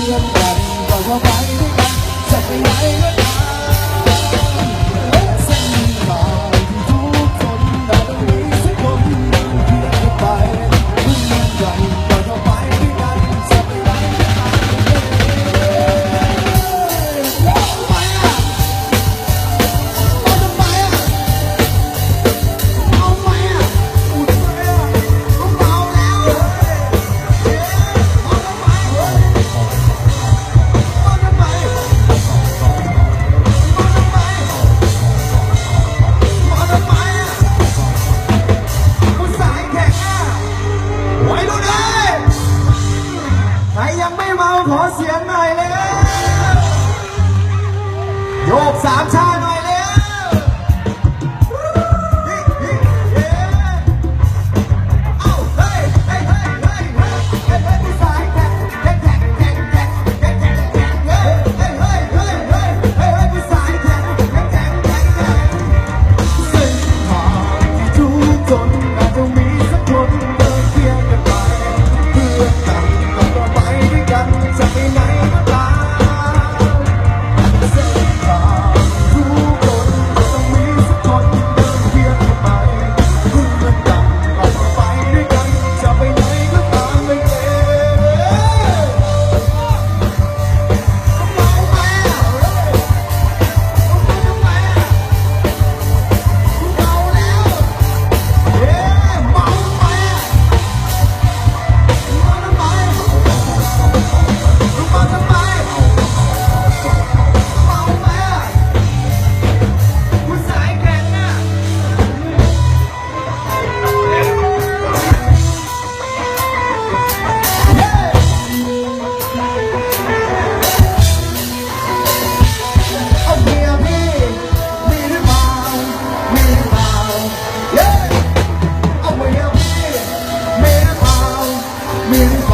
พื่อมกันบอกว่าไปด้วยกันจะไปไหน ยังไม่เมาขอเสียงหน่อยเลยโยกสามชาติ me.